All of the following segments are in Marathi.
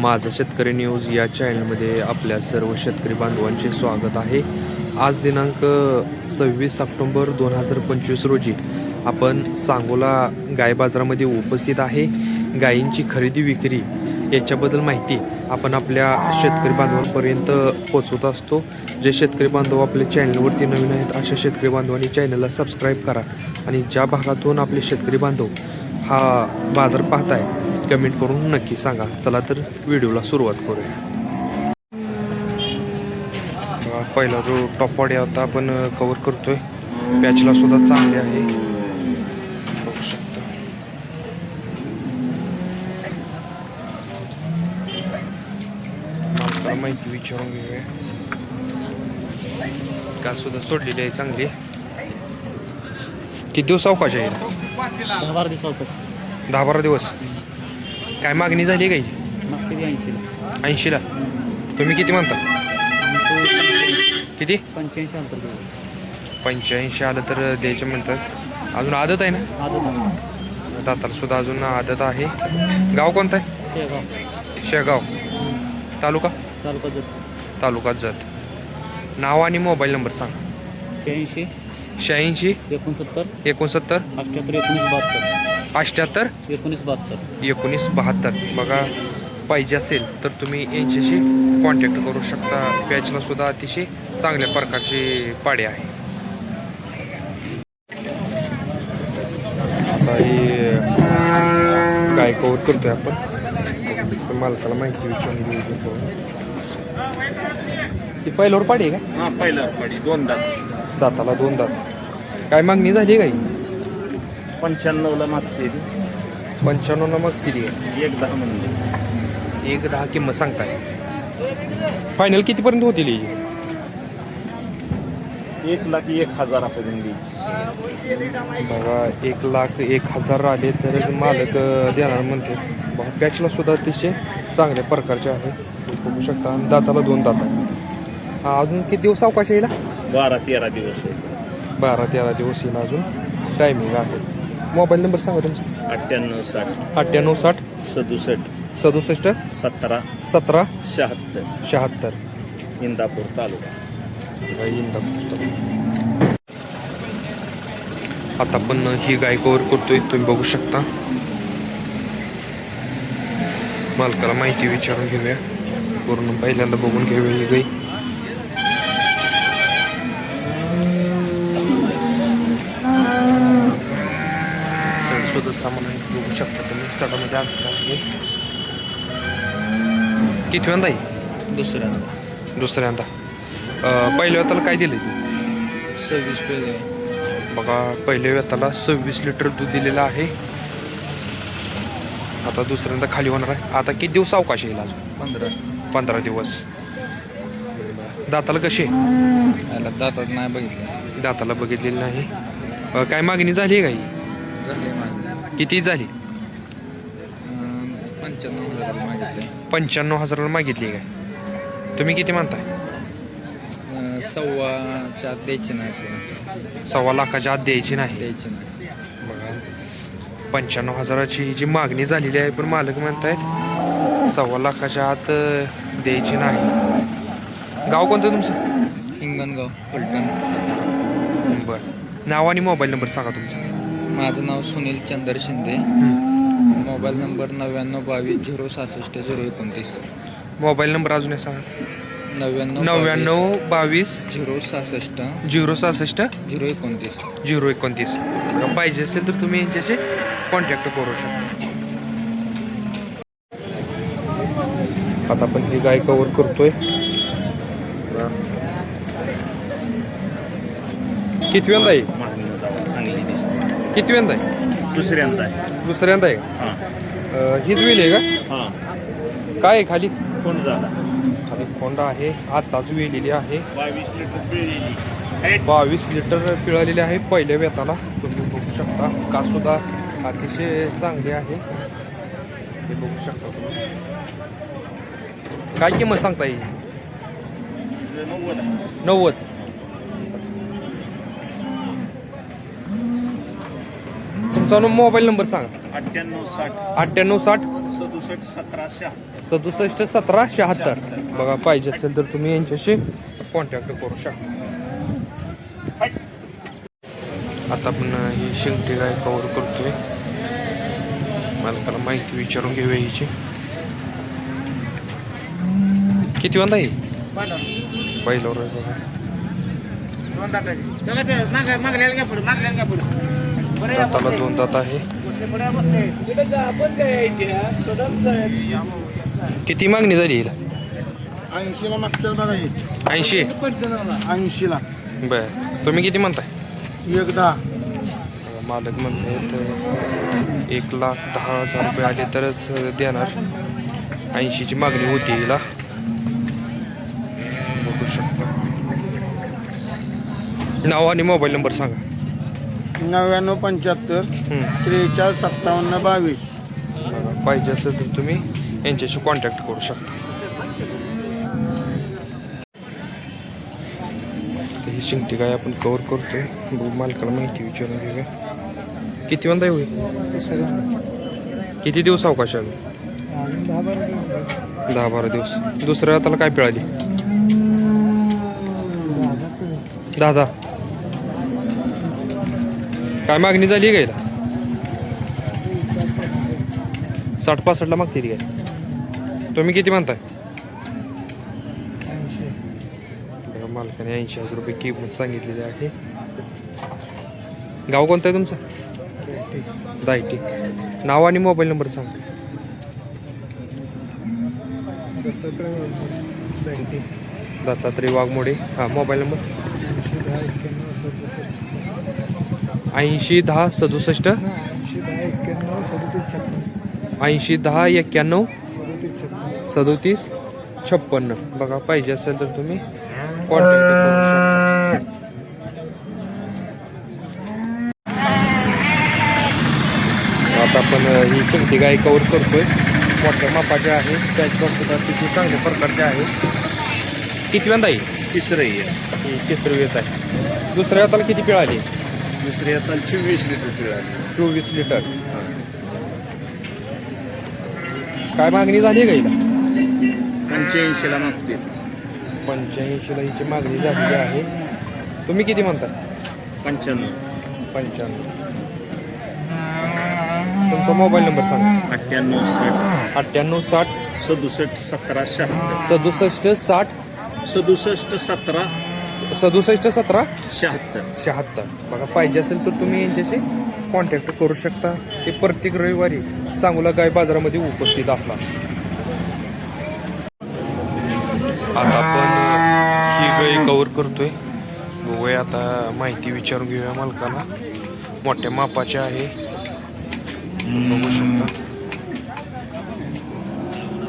माझा शेतकरी न्यूज या चॅनलमध्ये आपल्या सर्व शेतकरी बांधवांचे स्वागत आहे. आज दिनांक सव्वीस ऑक्टोंबर दोन हजार पंचवीस रोजी आपण सांगोला गाय बाजारामध्ये उपस्थित आहे. गायींची खरेदी विक्री याच्याबद्दल माहिती आपण आपल्या शेतकरी बांधवांपर्यंत पोचवत असतो. जे शेतकरी बांधव आपल्या चॅनलवरती नवीन आहेत अशा शेतकरी बांधवांनी चॅनलला सबस्क्राईब करा आणि ज्या भागातून आपले शेतकरी बांधव हा बाजार पाहताय कमेंट करून नक्की सांगा. चला तर व्हिडिओला सुरुवात करूया. पहिला जो टॉप बॉडी होता आपण कवर करतोय पॅचला सुद्धा चांगले आहे. बघू शकता. माहिती विचारून घेऊया. का सुद्धा सोडलेली आहे चांगली. किती दिवस अवकाश आहे? दहा बारा दिवस. काय मागणी झाली काही? ऐंशीला. ऐंशीला. तुम्ही किती म्हणता? किती? पंच्याऐंशी अंतर पंच्याऐंशी आलं तर द्यायचे म्हणतात. अजून आदत आहे ना? दाताला सुद्धा अजून आदत आहे. गाव कोणतं आहे? शेगाव. शेगाव. तालुका? तालुका जत. तालुका जत. नाव आणि मोबाईल नंबर सांग. शहाऐंशी. शहाऐंशी. एकोणसत्तर. एकोणसत्तर. अठ्ठ्याहत्तर एकोणीस बहात्तर. अठ्ठ्याहत्तर एकोणीस बहात्तर. एकोणीस बहात्तर. बघा पाहिजे असेल तर तुम्ही यांच्याशी कॉन्टॅक्ट करू शकता. पॅचला सुद्धा अतिशय चांगल्या प्रकारचे पाडे आहे. आता हे गाय कवर करतोय आपण? मालकाला माहिती विचारून घेऊ पहिल्यावर पाडी आहे का? हा पहिला पडी दोन दात दाताला दोन दात काय मागणी झाली गाई पंच्याण्णवला मागते ती. पंच्याण्णव मग किती आहे एक दहा म्हणले. एक दहा किंमत सांगताय. फायनल कितीपर्यंत होतील ही? एक लाख एक हजारापर्यंत द्यायची. बघा एक लाख एक हजार आले तर मालक अं, देणार म्हणते. बघा पॅचला सुद्धा अतिशय चांगल्या प्रकारचे आहे. बघू शकता. आणि दाताला दोन दात आहे हा अजून किती दिवस अवकाश येईल बारा तेरा दिवस आहे. बारा तेरा दिवस येईल अजून. टायमिंग आहे. मोबाईल नंबर सांगा तुमचा. अठ्ठ्याण्णव साठ. अठ्ठ्याण्णव साठ. सदुसष्ट. सदुसष्ट. सतरा. सतरा. शहात्तर. शहात्तर. इंदापूर तालुका. इंदापूर. आता आपण ही गाय कवर करतोय तुम्ही बघू शकता. मालकाला माहिती विचारून घेऊया. पूर्ण पहिल्यांदा बघून घेऊया ही गाई सुद्धा सामान आहे बघू शकता तुम्ही. सडामध्ये अंतर आहे. किती वेळा आहे दुसऱ्यांदा दुसऱ्यांदा पहिल्या वेताला काय दिलं तू? सव्वीस बघा पहिल्या वेताला सव्वीस लिटर दूध दिलेलं आहे. आता दुसऱ्यांदा खाली होणार आहे. आता किती दिवस अवकाश येईल अजून? पंधरा. पंधरा दिवस. दाताला? याला दातात नाही बघितलं. दाताला बघितलेली नाही. काय मागणी झाली आहे काही झाले माझे. किती झाली? पंच्याण्णव मागितले. पंच्याण्णव हजाराला मागितली काय? तुम्ही किती म्हणताय सव्वा चार द्यायचे नाही सव्वा लाखाच्या आत द्यायची नाही. द्यायचे नाही. बघा. पंच्याण्णव हजाराची जी मागणी झालेली आहे पण मालक म्हणतायत सव्वा लाखाच्या आत द्यायची नाही. गाव कोणतं तुमचं? हिंगणगाव फलटण बरं. नाव आणि मोबाईल नंबर सांगा तुमचा. माझं नाव सुनील चंदर शिंदे. मोबाईल नंबर नव्याण्णव बावीस झिरो सहासष्ट झिरो एकोणतीस. मोबाईल नंबर अजून एक सांगा. नव्याण्णव नव्याण्णव बावीस झिरो सहासष्ट झिरो सहासष्ट झिरो एकोणतीस. झिरो एकोणतीस. पाहिजे असेल तर तुम्ही यांच्याशी कॉन्टॅक्ट करू शकता. आता आपण ही गाय कवर करतोय. किती वेंदा आहे दिसते किती वेंदा आहे? दुसऱ्यांदा आहे. दुसऱ्यांदा आहे हा. अं, हीच वेल आहे का? हा. काय आहे खाली? कोण झाला खाली कोंडा आहे. आताच वेलेली आहे. बावीस लिटर पिळलेली बावीस लिटर पिळालेली आहे पहिल्या वेताला तुम्ही बघू शकता. का सुद्धा अतिशय चांगली आहे. हे बघू शकता तुम्ही. काय किंमत सांगता येईल नव्वद. नव्वद. तुमचा मोबाईल नंबर सांगा अठ्ठ्याण्णव साठ अठ्ठ्याण्णव साठ सदुसष्ट सतरा शहात्तर सदुसष्ट सतरा शहात्तर बघा पाहिजे असेल तर तुम्ही यांच्याशी कॉन्टॅक्ट करू शकता आता आपण ही शिंगटी गाय कवर करतोय मालकाला माहिती विचारून घेऊया हिची किती वांदा आहे पहिल्यावर बघा दाताला दोन दात आहे. किती मागणी झाली हिला? ऐंशीला मागतात बघा ऐंशी? ऐंशीला. बर. तुम्ही किती म्हणताय? एक दहा मालक म्हणते एक लाख दहा हजार रुपये आले तरच देणार. ऐंशीची मागणी होती हिला. बघू शकता. नाव आणि मोबाईल नंबर सांगा. नव्याण्णव पंच्याहत्तर हं. त्रेचाळीस सत्तावन्न बावीस. बघा, पाहिजे असेल तर तुम्ही यांच्याशी कॉन्टॅक्ट करू शकता. तर ही शिंगटी काय आपण कवर करतोय? बघू मालकाला माहिती विचारून घेऊया. किती वंदा होईल किती दिवस अवकाश आहे अजून? दहा बारा दिवस. दहा बारा दिवस. दुसऱ्या हाताला काय पिळाली. दहा दहा. काय मागणी झाली गायला साठ पासष्टला मागते ती काय तुम्ही किती म्हणताय? मालकाने ऐंशी हजार रुपये किंमत सांगितलेली आहे. गाव कोणतं आहे तुमचं? दायटी. नाव आणि मोबाईल नंबर सांग. दत्तात्रय वाघमोडे. हां मोबाईल नंबर. ऐंशी दहा सदुसष्ट. ऐंशी दहा एक्क्याण्णव. सदतीस छप्पन ऐंशी दहा एक्क्याण्णव सदतीस छप्पन सदोतीस छप्पन्न. बघा पाहिजे असेल तर तुम्ही कॉन्टॅक्ट करू शकता. आता आपण ही चिमटी गाय कवर करतोय. मोठ्या मापाच्या आहे. त्याच सुद्धा तिथे चांगल्या प्रकारचे आहे. किती वेंदा येईल तिसरं आहे. ही तिसरी येत आहे. दुसऱ्या हाताला किती पिळ आली? दुसरी आता चोवीस लिटर चोवीस लिटर. काय मागणी झाली का हिला पंच्याऐंशीला मागते पंच्याऐंशीला हिची मागणी झालेली आहे. तुम्ही किती म्हणता? पंच्याण्णव. पंच्याण्णव. तुमचा मोबाईल नंबर सांगा. अठ्ठ्याण्णव साठ. अठ्ठ्याण्णव साठ. सदुसष्ट सतरा शहात्तर. सदुसष्ट साठ. सदुसष्ट सतरा. सदुसष्ट सतरा? शहात्तर. शहात्तर. बघा पाहिजे असेल तर तुम्ही यांच्याशी कॉन्टॅक्ट करू शकता. ते प्रत्येक रविवारी सांगोला गाय बाजारामध्ये उपस्थित असतात आता आपण ही गाय कवर करतोय. बघूया आता माहिती विचारून घेऊया मालकाला. मोठ्या मापाचे आहे. बघू शकता.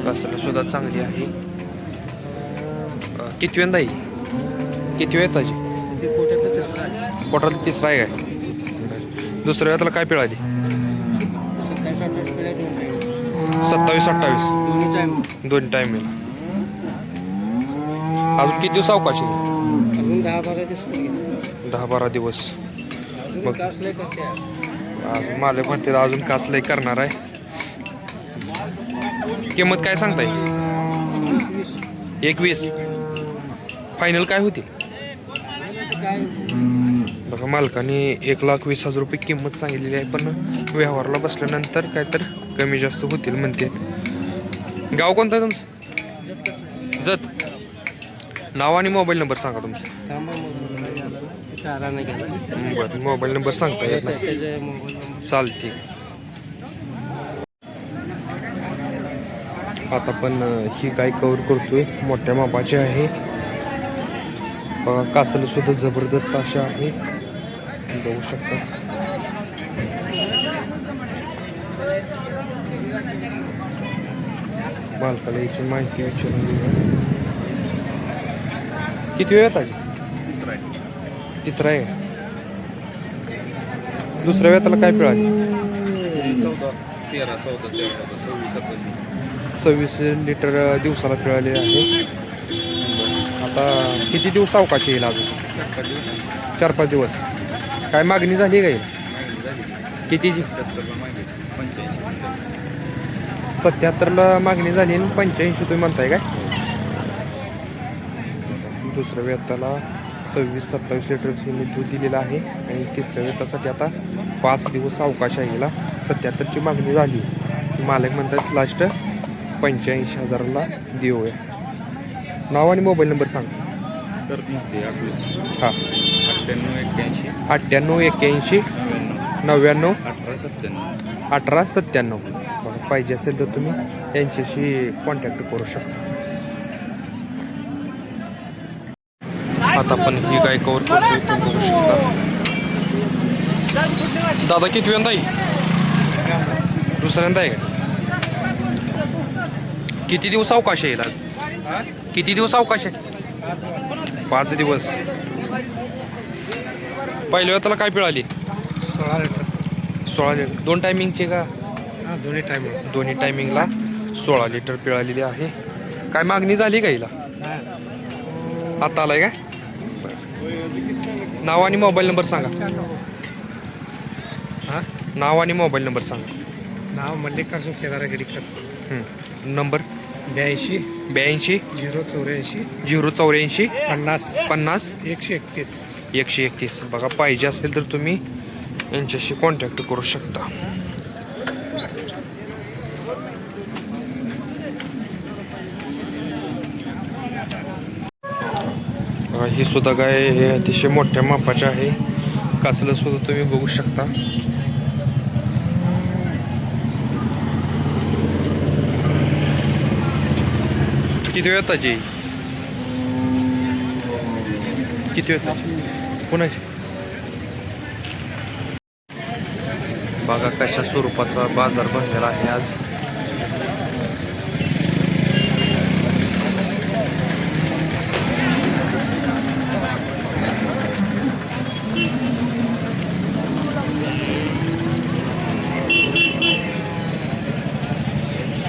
कासाला सुद्धा चांगली आहे. अं, किती वेंदा आहे किती वेळ ताजी पोटाला तिसरा आहे काय? दुसऱ्या वेळाला काय पिळाली? सत्तावीस अठ्ठावीस. दोन टायमिंग अजून किती दिवस अवकाश आहे? दहा बारा दिवस. मग अजून मालक म्हणते अजून कासलंय करणार आहे. किंमत काय सांगताय? एकवीस. फायनल काय होती? बघा मालकाने एक लाख वीस हजार रुपये किंमत सांगितलेली आहे पण व्यवहारला बसल्यानंतर काय तर कमी जास्त होतील म्हणते. गाव कोणतं आहे तुमचं? जत. नाव आणि मोबाईल नंबर सांगा तुमचा. बरं मोबाईल नंबर सांगता येत नाही. चालते आता पण ही गाय कवर करतोय. मोठ्या मापाची आहे. बघा कासल सुद्धा जबरदस्त अशा आहे. बघू शकता. मालकाला याची माहिती विचारून किती वेळ येतात? तिसरा आहे. दुसऱ्या वेळाला काय पिळाली चौदा तेरा चौदा सव्वीस लिटर दिवसाला पिळाले आहे. आता किती दिवस अवकाश येईल अजून? चार पाच दिवस. काय मागणी झाली का कितीची सत्याहत्तरला मागणी झाली आणि पंच्याऐंशी तुम्ही म्हणताय काय? दुसऱ्या वेताला सव्वीस सत्तावीस लिटरची मी दूध दिलेलं आहे आणि तिसऱ्या वेतासाठी आता पाच दिवस अवकाश आहे याला. सत्याहत्तरची मागणी झाली. मालक म्हणतात लास्ट पंच्याऐंशी हजाराला देऊया. नाव आणि मोबाईल नंबर सांग. तर हां. अठ्ठ्याण्णव एक्क्याऐंशी. अठ्ठ्याण्णव एक्क्याऐंशी. नव्याण्णव. अठरा सत्त्याण्णव. अठरा सत्त्याण्णव. पाहिजे असेल तर तुम्ही यांच्याशी कॉन्टॅक्ट करू शकता. आता आपण ही गाय कवर करतोय तुम्ही बघू शकता. दादा किती वेळा आहे? दुसऱ्यांदा आहे किती दिवस अवकाश याला? किती दिवस अवकाश आहे? पाच दिवस. पहिल्या त्याला काय पिळाली सोळा लिटर. सोळा लिटर. दोन टायमिंगचे का? हा दोन्ही टाईम दोन्ही टायमिंगला सोळा लिटर पिळालेली आहे. काय मागणी झाली का हिला? आता आलाय काय. नाव आणि मोबाईल नंबर सांगा. हा? नाव आणि मोबाईल नंबर सांगा. नाव मल्लिकार्जुन केदार गडीकर. नंबर ब्याऐंशी. ब्याऐंशी. झिरो चौऱ्याऐंशी. झिरो चौऱ्याऐंशी. पन्नास. पन्नास. एकशे एकतीस. एकशे एकतीस. बघा पाहिजे असेल तर तुम्ही यांच्याशी कॉन्टॅक्ट करू शकता. ही सुद्धा गाय हे अतिशय मोठ्या मापाचे आहे. कासलं सुद्धा तुम्ही बघू शकता. किती वेळ ताजी किती वेळ कोणाची? बघा कशा स्वरूपाचा बाजार भरलेला आहे आज.